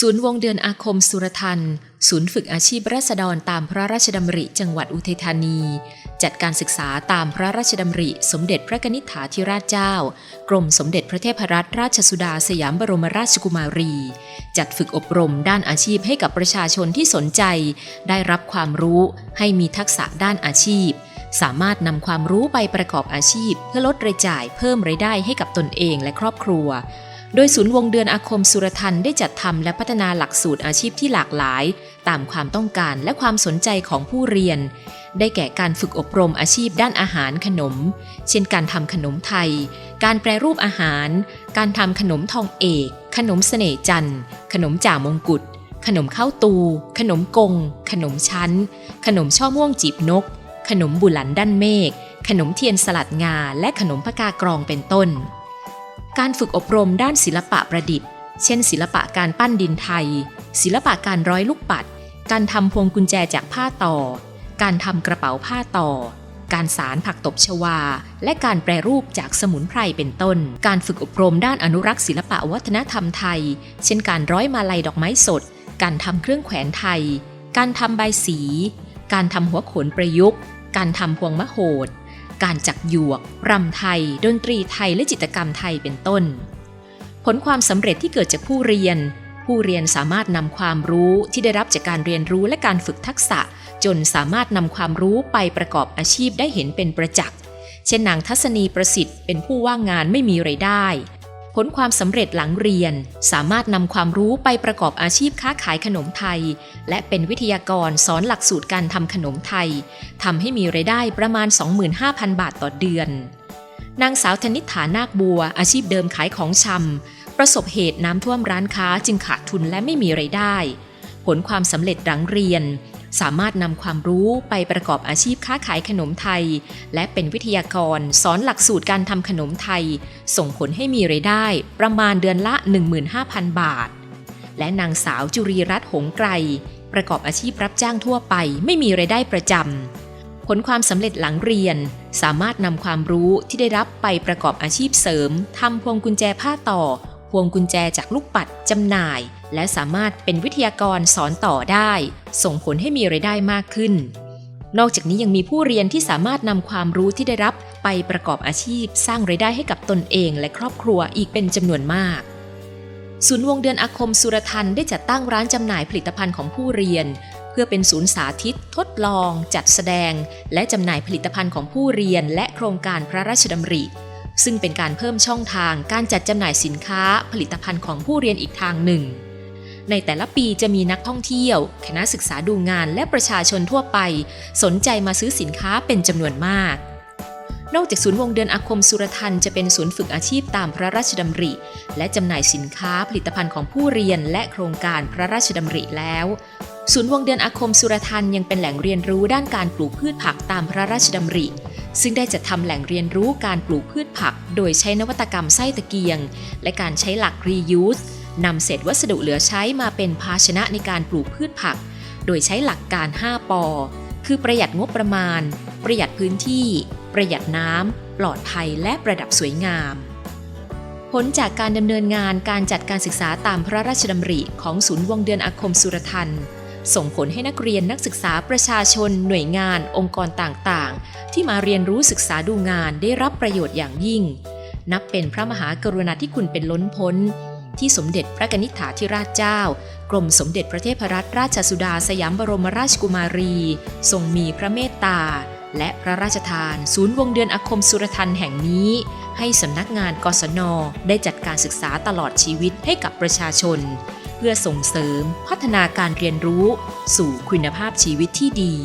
ศูนย์วงเดือนอาคมสุรทัน ศูนย์ฝึกอาชีพราษฎรตามพระราชดำริจังหวัดอุทัยธานี จัดการศึกษาตามพระราชดำริ สมเด็จพระนิษฐาธิราชเจ้า กรมสมเด็จพระเทพรัตนราชสุดาสยามบรมราชกุมารี จัดฝึกอบรมด้านอาชีพให้กับประชาชนที่สนใจ ได้รับความรู้ให้มีทักษะด้านอาชีพ สามารถนำความรู้ไปประกอบอาชีพ เพื่อลดรายจ่ายเพิ่มรายได้ให้กับตนเองและครอบครัว โดยศูนย์วงเดือนอาคมสุรทันได้จัดทำและพัฒนาหลักสูตรอาชีพที่หลากหลาย ตามความต้องการและความสนใจของผู้เรียน ได้แก่การฝึกอบรมอาชีพด้านอาหารขนม เช่นการทำขนมไทย การแปรรูปอาหาร การทำขนมทองเอก ขนมเสน่จันทร์ ขนมจ่ามงกุฎ ขนมข้าวตู ขนมกง ขนมชั้น ขนมช่อม่วงจีบนก ขนมบุหลันด้านเมฆ ขนมเทียนสลัดงา และขนมพะกากรองเป็นต้น การฝึกอบรมด้านศิลปะประดิษฐ์ เช่น ศิลปะการปั้นดินไทย ศิลปะการร้อยลูกปัด การทำพวงกุญแจจากผ้าต่อ การทำกระเป๋าผ้าต่อ การสารผักตบชวา และการแปรรูปจากสมุนไพรเป็นต้น การฝึกอบรมด้านอนุรักษ์ศิลปะวัฒนธรรมไทย เช่น การร้อยมาลัยดอกไม้สด การทำเครื่องแขวนไทย การทำใบสี การทำหัวโขนประยุกต์ การทำพวงมะโหด การจักหยวก รำไทย ดนตรีไทยและจิตรกรรมไทยเป็นต้น ผลความสำเร็จที่เกิดจากผู้เรียน ผู้เรียนสามารถนำความรู้ที่ได้รับจากการเรียนรู้และการฝึกทักษะ จนสามารถนำความรู้ไปประกอบอาชีพได้เห็นเป็นประจักษ์ เช่นนางทัศนีประสิทธิ์เป็นผู้ว่างงานไม่มีไรายได้ ผลความสำเร็จหลังเรียน สามารถนำความรู้ไปประกอบอาชีพค้าขายขนมไทย และเป็นวิทยากรสอนหลักสูตรการทำขนมไทยทำให้มีไรายได้ประมาณ 25,000 บาทต่อเดือน นางสาวธนิษฐานาคบัว อาชีพเดิมขายของชำประสบเหตุน้ำท่วมร้านค้าจึงขาดทุนและไม่มีไรายได้ ผลความสำเร็จหลังเรียน สามารถนำความรู้ไปประกอบอาชีพค้าขายขนมไทย และเป็นวิทยากรสอนหลักสูตรการทำขนมไทย ส่งผลให้มีไรายได้ ประมาณเดือนละ 15,000 บาท และนางสาวจุรีรัตน์หงไกรประกอบอาชีพรับจ้างทั่วไป ไม่มีไรายได้ประจำผลความสำเร็จหลังเรียน สามารถนำความรู้ที่ได้รับไปประกอบอาชีพเสริมทำพวงกุญแจผ้าต่อ พวงกุญแจจากลูกปัดจำหน่าย และสามารถเป็นวิทยากรสอนต่อได้ ส่งผลให้มีไรายได้มากขึ้น นอกจากนี้ยังมีผู้เรียนที่สามารถนำความรู้ที่ได้รับไปประกอบอาชีพ สร้างไรายได้ให้กับตนเองและครอบครัวอีกเป็นจำนวนมากศูนย์วงเดือนอาคมสุรทันได้จัดตั้งร้านจำหน่ายผลิตภัณฑ์ของผู้เรียน เพื่อเป็นศูนย์สาธิต ทดลอง จัดแสดง และจำหน่ายผลิตภัณฑ์ของผู้เรียนและโครงการพระราชดำริ ซึ่งเป็นการเพิ่มช่องทางการจัดจำหน่ายสินค้าผลิตภัณฑ์ของผู้เรียนอีกทางหนึ่ง ในแต่ละปีจะมีนักท่องเที่ยว คณะศึกษาดูงานและประชาชนทั่วไป สนใจมาซื้อสินค้าเป็นจำนวนมาก นอกจากศูนย์วงเดือนอาคมสุรทันจะเป็นศูนย์ฝึกอาชีพตามพระราชดำริ และจำหน่ายสินค้าผลิตภัณฑ์ของผู้เรียนและโครงการพระราชดำริแล้วศูนย์วงเดือนอาคมสุรทันยังเป็นแหล่งเรียนรู้ด้านการปลูกพืชผักตามพระราชดำริ ซึ่งได้จัดทำแหล่งเรียนรู้การปลูกพืชผัก โดยใช้นวัตกรรมไส้ตะเกียง และการใช้หลัก reuse นำเศษวัสดุเหลือใช้มาเป็นภาชนะในการปลูกพืชผัก โดยใช้หลักการ 5 ปอ คือประหยัดงบประมาณ ประหยัดพื้นที่ ประหยัดน้ำ ปลอดภัยและประดับสวยงาม ผลจากการดำเนินงานการจัดการศึกษาตามพระราชดำริของศูนย์วงเดือนอาคมสุรทัน ส่งผลให้นักเรียนนักศึกษาประชาชน หน่วยงาน องค์กรต่างๆ ที่มาเรียนรู้ศึกษาดูงานได้รับประโยชน์อย่างยิ่ง นับเป็นพระมหากรุณาธิคุณเป็นล้นพ้น ที่สมเด็จพระนิษฐาธิราชเจ้า กรมสมเด็จพระเทพรัตนราชสุดาสยามบรมราชกุมารี ทรงมีพระเมตตา และพระราชทาน ศูนย์วงเดือนอคมสุรทันแห่งนี้ ให้สำนักงานกศนได้จัดการศึกษาตลอดชีวิตให้กับประชาชน เพื่อส่งเสริมพัฒนาการเรียนรู้สู่คุณภาพชีวิตที่ดี